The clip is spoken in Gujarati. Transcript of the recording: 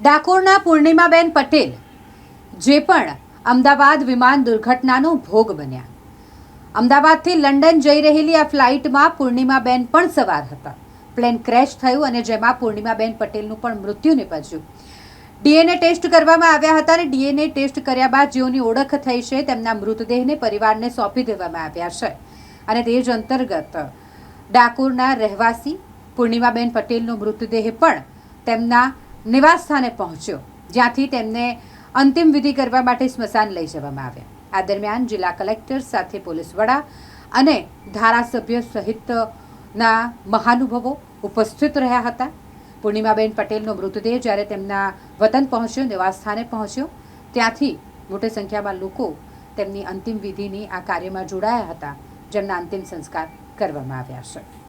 ડાકોરના પૂર્ણિમાબેન પટેલ, જે પણ અમદાવાદ વિમાન દુર્ઘટનાનો ભોગ બન્યા. અમદાવાદથી લંડન જઈ રહેલી આ ફ્લાઇટમાં પૂર્ણિમાબેન પણ સવાર હતા. પ્લેન ક્રેશ થયું અને જેમાં પૂર્ણિમાબેન પટેલનું પણ મૃત્યુ નિપજ્યું. ડીએનએ ટેસ્ટ કરવામાં આવ્યા હતા અને ડીએનએ ટેસ્ટ કર્યા બાદ જેઓની ઓળખ થઈ છે, તેમના મૃતદેહને પરિવારને સોંપી દેવામાં આવ્યા છે. અને તે જ અંતર્ગત ડાકોરના રહેવાસી પૂર્ણિમાબેન પટેલનો મૃતદેહ પણ તેમના નિવાસસ્થાને પહોંચ્યો, જ્યાંથી તેમને અંતિમ વિધિ કરવા માટે સ્મશાન લઈ જવામાં આવ્યા. આ દરમિયાન જિલ્લા કલેક્ટર સાથે પોલીસ વડા અને ધારાસભ્ય સહિતના મહાનુભવો ઉપસ્થિત રહ્યા હતા. પૂર્ણિમાબેન પટેલનો મૃતદેહ જ્યારે તેમના વતન પહોંચ્યો, નિવાસસ્થાને પહોંચ્યો, ત્યાંથી મોટી સંખ્યામાં લોકો તેમની અંતિમ વિધિની આ કાર્યમાં જોડાયા હતા, જેમના અંતિમ સંસ્કાર કરવામાં આવ્યા છે.